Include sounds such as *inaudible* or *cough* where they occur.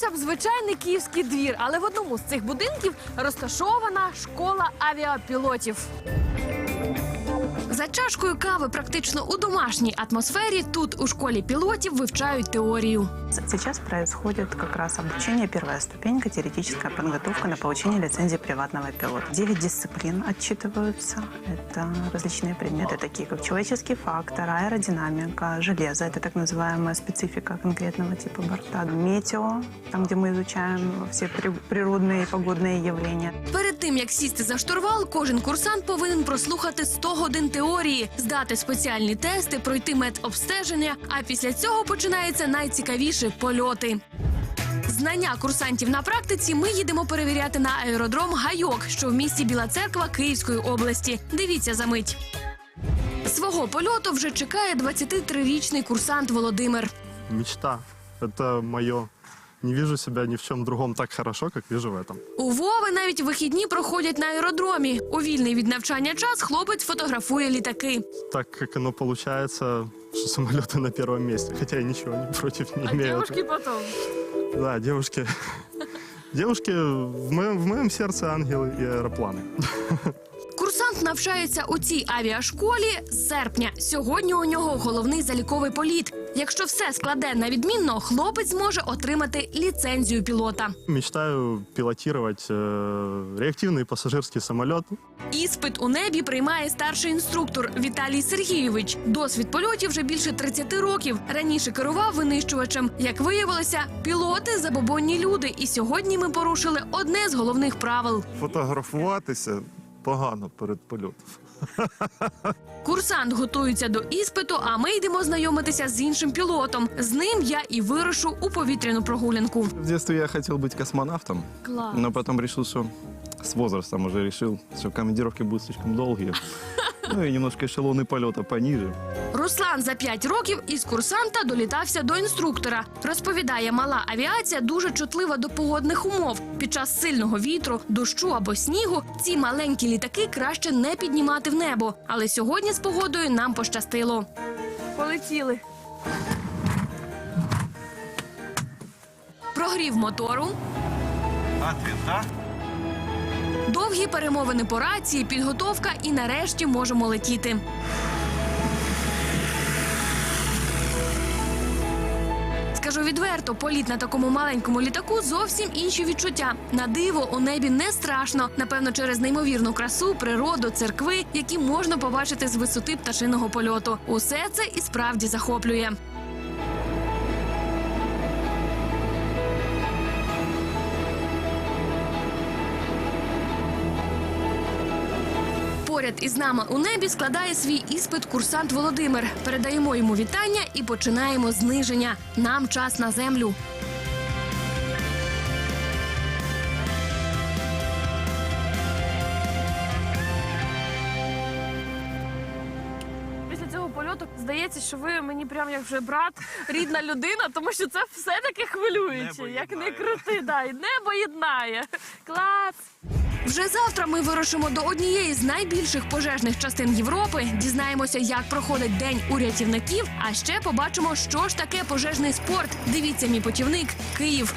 здавалося б, звичайний київський двір, але в одному з цих будинків розташована школа авіапілотів. За чашкою кави, практично у домашній атмосфері, тут у школі пілотів вивчають теорію. Сейчас происходит как раз обучение, первая ступенька, теоретическая подготовка на получение лицензии приватного пилота. Девять дисциплин отчитываются. Это различные предметы, такие как человеческий фактор, аэродинамика, железо, это так называемая специфика конкретного типа борта, метео, там, где мы изучаем все при- природные и погодные явления. Перед тим як сісти за штурвал, кожен курсант повинен прослухати 100 годин теорії, здати спеціальні тести, пройти медобстеження. А після цього починається найцікавіше польоти. Знання курсантів на практиці ми їдемо перевіряти на аеродром Гайок, що в місті Біла Церква Київської області. Дивіться за мить. Свого польоту вже чекає 23-річний курсант Володимир. мечта. Это мое. Не вижу себя ни в чем другом так хорошо, как вижу в этом. У Вови навіть вихідні проходять на аеродромі. У вільний від навчання час хлопець фотографує літаки. Так как оно получается, что самолеты на первом месте. Хотя я ничего не против не имею. потім. Да, девушки. Девушки в моем, в моем сердце ангелы и аэропланы. *laughs* Курсант навчається у цій авіашколі з серпня. Сьогодні у нього головний заліковий політ. Якщо все складе на відмінно, хлопець зможе отримати ліцензію пілота. Мечтаю пилотировать э, реактивный пассажирский самолет. Іспит у небі приймає старший інструктор Віталій Сергійович. Досвід польотів вже більше 30 років. Раніше керував винищувачем. Як виявилося, пілоти забобонні люди. І сьогодні ми порушили одне з головних правил. фотографуватися погано перед польотом. Курсант готується до іспиту, а ми йдемо знайомитися з іншим пілотом. З ним я і вирушу у повітряну прогулянку. В детстве я хотел быть космонавтом, Клас. но потом решил, что с возрастом уже решил, что командировки будут слишком долгие. *laughs* Ну и немножко эшелоны полета пониже. Руслан за 5 років із курсанта долітався до інструктора. Розповідає, мала авіація дуже чутлива до погодних умов. Під час сильного вітру, дощу або снігу ці маленькі літаки краще не піднімати в небо. Але сьогодні з погодою нам пощастило. Полетіли. Прогрів мотору. Довгі перемовини по рації, підготовка і нарешті можемо летіти. Скажу відверто, політ на такому маленькому літаку зовсім інші відчуття. На диво у небі не страшно. Напевно, через неймовірну красу, природу, церкви, які можна побачити з висоти пташиного польоту. Усе це і справді захоплює. Поряд із нами у небі складає свій іспит курсант Володимир. Передаємо йому вітання і починаємо зниження. Нам час на землю. Після цього польоту здається, що ви мені прям як вже брат, рідна людина, тому що це все таки хвилююче. Небо Як не єднає. крути, да, і небо єднає. Клас! Вже завтра ми вирушимо до однієї з найбільших пожежних частин Європи. Дізнаємося, як проходить день у рятівників. А ще побачимо, що ж таке пожежний спорт. Дивіться, мій путівник Київ.